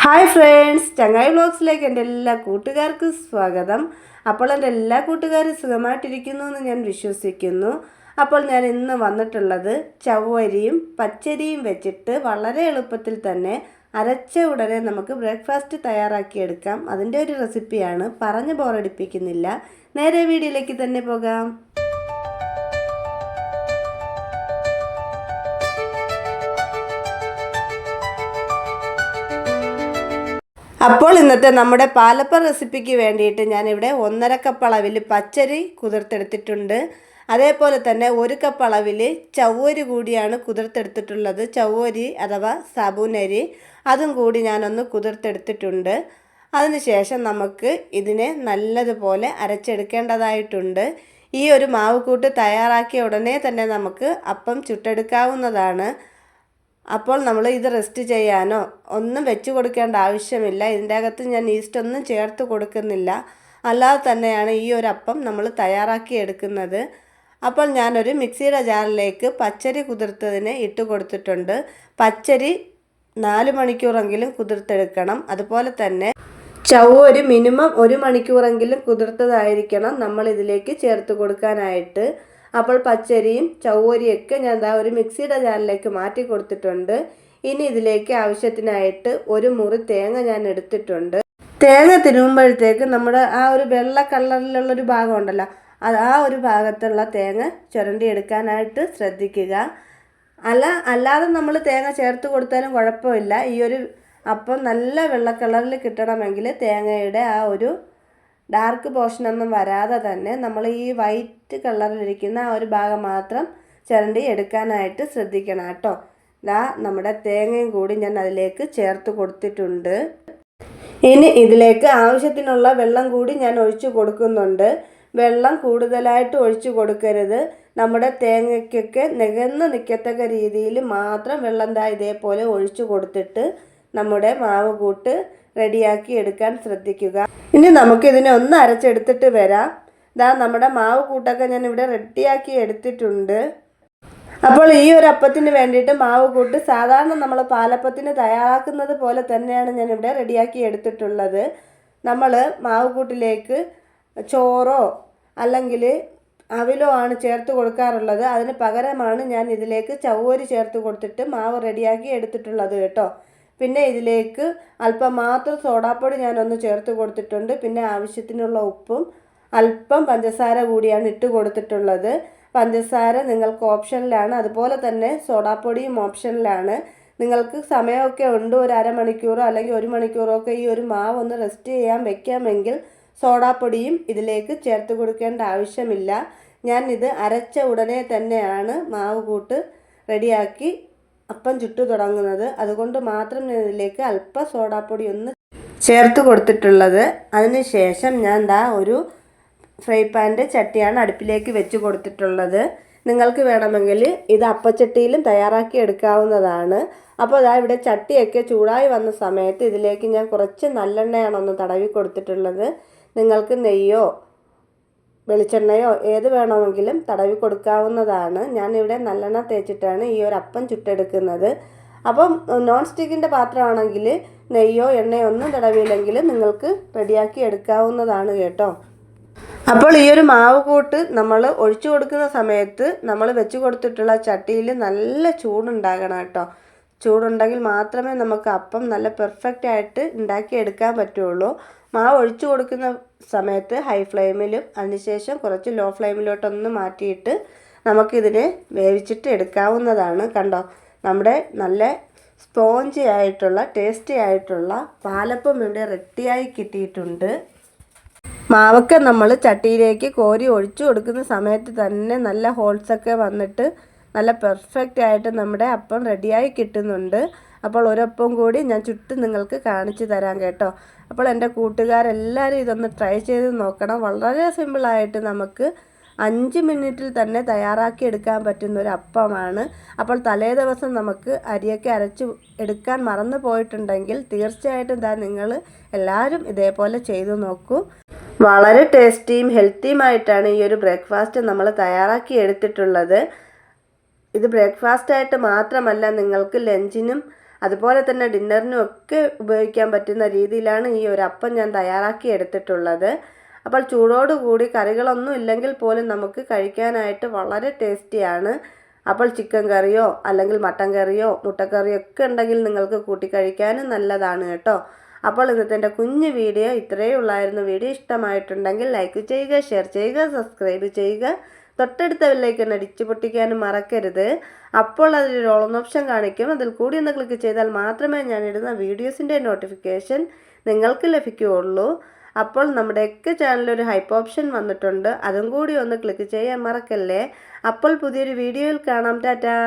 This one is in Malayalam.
ഹായ് ഫ്രണ്ട്സ് ചങ്ങായി വ്ളോഗ്സിലേക്ക് എന്റെ എല്ലാ കൂട്ടുകാർക്കും സ്വാഗതം. അപ്പോൾ എന്റെ എല്ലാ കൂട്ടുകാരും സുഖമായിട്ടിരിക്കുന്നു എന്ന് ഞാൻ വിശ്വസിക്കുന്നു. അപ്പോൾ ഞാൻ ഇന്ന് വന്നിട്ടുള്ളത് ചവ്വരിയും പച്ചരിയും വെച്ചിട്ട് വളരെ എളുപ്പത്തിൽ തന്നെ അരച്ച ഉടനെ നമുക്ക് ബ്രേക്ക്ഫാസ്റ്റ് തയ്യാറാക്കിയെടുക്കാം അതിന്റെ ഒരു റെസിപ്പിയാണ് പറഞ്ഞ് ബോറടിപ്പിക്കുന്നില്ല. നേരെ വീഡിയോയിലേക്ക് തന്നെ പോകാം. അപ്പോൾ ഇന്നത്തെ നമ്മുടെ പാലപ്പ റെസിപ്പിക്ക് വേണ്ടിയിട്ട് ഞാനിവിടെ ഒന്നര കപ്പ് അളവിൽ പച്ചരി കുതിർത്തെടുത്തിട്ടുണ്ട്. അതേപോലെ തന്നെ ഒരു കപ്പ് അളവിൽ ചവ്വരി കൂടിയാണ് കുതിർത്തെടുത്തിട്ടുള്ളത്. ചവ്വരി അഥവാ സാബൂനരി. അതും കൂടി ഞാനൊന്ന് കുതിർത്തെടുത്തിട്ടുണ്ട്. അതിനുശേഷം നമുക്ക് ഇതിനെ നല്ലതുപോലെ അരച്ചെടുക്കേണ്ടതായിട്ടുണ്ട്. ഈ ഒരു മാവ് കൂട്ട് തയ്യാറാക്കിയ ഉടനെ തന്നെ നമുക്ക് അപ്പം ചുട്ടെടുക്കാവുന്നതാണ്. അപ്പോൾ നമ്മൾ ഇത് റെസ്റ്റ് ചെയ്യാനോ ഒന്നും വെച്ച് കൊടുക്കേണ്ട ആവശ്യമില്ല. ഇതിന്റെ അകത്ത് ഞാൻ ഈസ്റ്റ് ഒന്നും ചേർത്ത് കൊടുക്കുന്നില്ല. അല്ലാതെ തന്നെയാണ് ഈ ഒരു അപ്പം നമ്മൾ തയ്യാറാക്കി എടുക്കുന്നത്. അപ്പോൾ ഞാനൊരു മിക്സിയുടെ ജാറിലേക്ക് പച്ചരി കുതിർത്തതിന് ഇട്ട് കൊടുത്തിട്ടുണ്ട്. പച്ചരി നാല് മണിക്കൂറെങ്കിലും കുതിർത്തെടുക്കണം. അതുപോലെ തന്നെ ചവ് ഒരു മിനിമം ഒരു മണിക്കൂറെങ്കിലും കുതിർത്തതായിരിക്കണം നമ്മൾ ഇതിലേക്ക് ചേർത്ത് കൊടുക്കാനായിട്ട്. അപ്പോൾ പച്ചരിയും ചവ്വരിയൊക്കെ ഞാൻ ദാ ഒരു മിക്സിയുടെ ജാറിലേക്ക് മാറ്റി കൊടുത്തിട്ടുണ്ട്. ഇനി ഇതിലേക്ക് ആവശ്യത്തിനായിട്ട് ഒരു മുറി തേങ്ങ ഞാൻ എടുത്തിട്ടുണ്ട്. തേങ്ങ തിരുമ്പോഴത്തേക്ക് നമ്മുടെ ആ ഒരു വെള്ള കളറിലുള്ള ഒരു ഭാഗം ഉണ്ടല്ലോ അത് ആ ഒരു ഭാഗത്തുള്ള തേങ്ങ ചുരണ്ടി എടുക്കാനായിട്ട് ശ്രദ്ധിക്കുക. അല്ല അല്ലാതെ നമ്മൾ തേങ്ങ ചേർത്ത് കൊടുത്താലും കുഴപ്പമില്ല. ഈ ഒരു അപ്പം നല്ല വെള്ള കളറിൽ കിട്ടണമെങ്കിൽ തേങ്ങയുടെ ആ ഒരു ഡാർക്ക് പോർഷനൊന്നും വരാതെ തന്നെ നമ്മൾ ഈ വൈറ്റ് കളറിലിരിക്കുന്ന ആ ഒരു ഭാഗം മാത്രം ചിരണ്ടി എടുക്കാനായിട്ട് ശ്രദ്ധിക്കണം കേട്ടോ. ദാ നമ്മുടെ തേങ്ങയും കൂടി ഞാൻ അതിലേക്ക് ചേർത്ത് കൊടുത്തിട്ടുണ്ട്. ഇനി ഇതിലേക്ക് ആവശ്യത്തിനുള്ള വെള്ളം കൂടി ഞാൻ ഒഴിച്ചു കൊടുക്കുന്നുണ്ട്. വെള്ളം കൂടുതലായിട്ട് ഒഴിച്ചു കൊടുക്കരുത്. നമ്മുടെ തേങ്ങയ്ക്കൊക്കെ നികന്ന് നിൽക്കത്തക്ക രീതിയിൽ മാത്രം വെള്ളം ദാ ഇതേപോലെ ഒഴിച്ചു കൊടുത്തിട്ട് നമ്മുടെ മാവ് കൂട്ട് റെഡിയാക്കി എടുക്കാൻ ശ്രദ്ധിക്കുക. ഇനി നമുക്കിതിനെ ഒന്ന് അരച്ചെടുത്തിട്ട് വരാം. ഇതാ നമ്മുടെ മാവ് കൂട്ടൊക്കെ ഞാൻ ഇവിടെ റെഡിയാക്കി എടുത്തിട്ടുണ്ട്. അപ്പോൾ ഈ ഒരു അപ്പത്തിന് വേണ്ടിയിട്ട് മാവ് കൂട്ട് സാധാരണ നമ്മൾ പാലപ്പത്തിന് തയ്യാറാക്കുന്നത് പോലെ തന്നെയാണ് ഞാൻ ഇവിടെ റെഡിയാക്കി എടുത്തിട്ടുള്ളത്. നമ്മൾ മാവ് കൂട്ടിലേക്ക് ചോറോ അല്ലെങ്കിൽ അവിലോ ആണ് ചേർത്ത് കൊടുക്കാറുള്ളത്. അതിന് പകരമാണ് ഞാൻ ഇതിലേക്ക് ചവ്വരി ചേർത്ത് കൊടുത്തിട്ട് മാവ് റെഡിയാക്കി എടുത്തിട്ടുള്ളത് കേട്ടോ. പിന്നെ ഇതിലേക്ക് അല്പം മാത്രം സോഡാപ്പൊടി ഞാനൊന്ന് ചേർത്ത് കൊടുത്തിട്ടുണ്ട്. പിന്നെ ആവശ്യത്തിനുള്ള ഉപ്പും അല്പം പഞ്ചസാര കൂടിയാണ് ഇട്ട് കൊടുത്തിട്ടുള്ളത്. പഞ്ചസാര നിങ്ങൾക്ക് ഓപ്ഷനിലാണ്. അതുപോലെ തന്നെ സോഡാപ്പൊടിയും ഓപ്ഷനിലാണ്. നിങ്ങൾക്ക് സമയമൊക്കെ ഉണ്ട്. ഒരു അരമണിക്കൂറോ അല്ലെങ്കിൽ ഒരു മണിക്കൂറോ ഒക്കെ ഈ ഒരു മാവ് ഒന്ന് റെസ്റ്റ് ചെയ്യാൻ വെക്കാമെങ്കിൽ സോഡാപ്പൊടിയും ഇതിലേക്ക് ചേർത്ത് കൊടുക്കേണ്ട ആവശ്യമില്ല. ഞാൻ ഇത് അരച്ച ഉടനെ തന്നെയാണ് മാവ് കൂട്ട് റെഡിയാക്കി അപ്പം ചുട്ടു തുടങ്ങുന്നത്. അതുകൊണ്ട് മാത്രം ഞാൻ ഇതിലേക്ക് അല്പ സോഡാപ്പൊടി ഒന്ന് ചേർത്ത് കൊടുത്തിട്ടുള്ളത്. അതിനുശേഷം ഞാൻ ദാ ഒരു ഫ്രൈ പാന്റെ ചട്ടിയാണ് അടുപ്പിലേക്ക് വെച്ച് കൊടുത്തിട്ടുള്ളത്. നിങ്ങൾക്ക് വേണമെങ്കിൽ ഇത് അപ്പച്ചട്ടിയിലും തയ്യാറാക്കി എടുക്കാവുന്നതാണ്. അപ്പോൾ അതാ ഇവിടെ ചട്ടിയൊക്കെ ചൂടായി വന്ന സമയത്ത് ഇതിലേക്ക് ഞാൻ കുറച്ച് നല്ലെണ്ണയാണ് ഒന്ന് തടവി കൊടുത്തിട്ടുള്ളത്. നിങ്ങൾക്ക് നെയ്യോ വെളിച്ചെണ്ണയോ ഏത് വേണമെങ്കിലും തടവി കൊടുക്കാവുന്നതാണ്. ഞാനിവിടെ നല്ലെണ്ണ തേച്ചിട്ടാണ് ഈ ഒരു അപ്പം ചുട്ടെടുക്കുന്നത്. അപ്പം നോൺ സ്റ്റിക്കിന്റെ പാത്രമാണെങ്കിൽ നെയ്യോ എണ്ണയോ ഒന്നും തടവിയില്ലെങ്കിൽ നിങ്ങൾക്ക് റെഡിയാക്കി എടുക്കാവുന്നതാണ് കേട്ടോ. അപ്പോൾ ഈ ഒരു മാവ് കൂട്ട് നമ്മൾ ഒഴിച്ചു കൊടുക്കുന്ന സമയത്ത് നമ്മൾ വെച്ച് കൊടുത്തിട്ടുള്ള ചട്ടിയിൽ നല്ല ചൂടുണ്ടാകണം കേട്ടോ. ചൂടുണ്ടെങ്കിൽ മാത്രമേ നമുക്ക് അപ്പം നല്ല പെർഫെക്റ്റ് ആയിട്ട് ഉണ്ടാക്കി എടുക്കാൻ പറ്റുള്ളൂ. മാവ് ഒഴിച്ചു കൊടുക്കുന്ന സമയത്ത് ഹൈ ഫ്ലെയിമിലും അതിനുശേഷം കുറച്ച് ലോ ഫ്ലെയിമിലോട്ടൊന്ന് മാറ്റിയിട്ട് നമുക്കിതിനെ വേവിച്ചിട്ട് എടുക്കാവുന്നതാണ്. കണ്ടോ? നമ്മുടെ നല്ല സ്പോഞ്ചി ആയിട്ടുള്ള ടേസ്റ്റി ആയിട്ടുള്ള പാലപ്പം ഇവിടെ റെഡിയായി കിട്ടിയിട്ടുണ്ട്. മാവൊക്കെ നമ്മൾ ചട്ടിയിലേക്ക് കോരി ഒഴിച്ചു കൊടുക്കുന്ന സമയത്ത് തന്നെ നല്ല ഹോൾസൊക്കെ വന്നിട്ട് നല്ല പെർഫെക്റ്റ് ആയിട്ട് നമ്മുടെ അപ്പം റെഡിയായി കിട്ടുന്നുണ്ട്. അപ്പോൾ ഒരൊപ്പം കൂടി ഞാൻ ചുറ്റും നിങ്ങൾക്ക് കാണിച്ചു തരാം കേട്ടോ. അപ്പോൾ എന്റെ കൂട്ടുകാരെല്ലാവരും ഇതൊന്ന് ട്രൈ ചെയ്ത് നോക്കണം. വളരെ സിമ്പിളായിട്ട് നമുക്ക് അഞ്ച് മിനിറ്റിൽ തന്നെ തയ്യാറാക്കി എടുക്കാൻ പറ്റുന്ന ഒരു അപ്പമാണ്. അപ്പോൾ തലേ ദിവസം നമുക്ക് അരിയൊക്കെ അരച്ച് എടുക്കാൻ മറന്നു പോയിട്ടുണ്ടെങ്കിൽ തീർച്ചയായിട്ടും ഇതാ നിങ്ങൾ എല്ലാവരും ഇതേപോലെ ചെയ്തു നോക്കൂ. വളരെ ടേസ്റ്റിയും ഹെൽത്തിയുമായിട്ടാണ് ഈ ഒരു ബ്രേക്ക്ഫാസ്റ്റ് നമ്മൾ തയ്യാറാക്കി എടുത്തിട്ടുള്ളത്. ഇത് ബ്രേക്ക്ഫാസ്റ്റ് ആയിട്ട് മാത്രമല്ല നിങ്ങൾക്ക് ലഞ്ചിനും അതുപോലെ തന്നെ ഡിന്നറിനും ഒക്കെ ഉപയോഗിക്കാൻ പറ്റുന്ന രീതിയിലാണ് ഈ ഒരു അപ്പം ഞാൻ തയ്യാറാക്കി എടുത്തിട്ടുള്ളത്. അപ്പോൾ ചൂടോട് കൂടി കറികളൊന്നും ഇല്ലെങ്കിൽ പോലും നമുക്ക് കഴിക്കാനായിട്ട് വളരെ ടേസ്റ്റിയാണ്. അപ്പോൾ ചിക്കൻ കറിയോ അല്ലെങ്കിൽ മട്ടൻ കറിയോ മുട്ടക്കറിയോ ഒക്കെ ഉണ്ടെങ്കിൽ നിങ്ങൾക്ക് കൂട്ടി കഴിക്കാനും നല്ലതാണ് കേട്ടോ. അപ്പോൾ ഇന്നത്തെ എന്റെ കുഞ്ഞു വീഡിയോ ഇത്രയേ ഉള്ളായിരുന്നു. വീഡിയോ ഇഷ്ടമായിട്ടുണ്ടെങ്കിൽ ലൈക്ക് ചെയ്യുക ഷെയർ ചെയ്യുക സബ്സ്ക്രൈബ് ചെയ്യുക. തൊട്ടടുത്ത ബെല്ലേക്ക് അടിച്ചു പൊട്ടിക്കാനും മറക്കരുത്. അപ്പോൾ അതിലൊരു ഓൺ ഓപ്ഷൻ കാണിക്കും. അതിൽ കൂടി ഒന്ന് ക്ലിക്ക് ചെയ്താൽ മാത്രമേ ഞാൻ ഇടുന്ന വീഡിയോസിന്റെ നോട്ടിഫിക്കേഷൻ നിങ്ങൾക്ക് ലഭിക്കുകയുള്ളൂ. അപ്പോൾ നമ്മുടെയൊക്കെ ചാനലിൽ ഒരു ഹൈപ്പ് ഓപ്ഷൻ വന്നിട്ടുണ്ട്. അതും കൂടി ഒന്ന് ക്ലിക്ക് ചെയ്യാൻ മറക്കല്ലേ? അപ്പോൾ പുതിയൊരു വീഡിയോയിൽ കാണാം. ടാറ്റാ!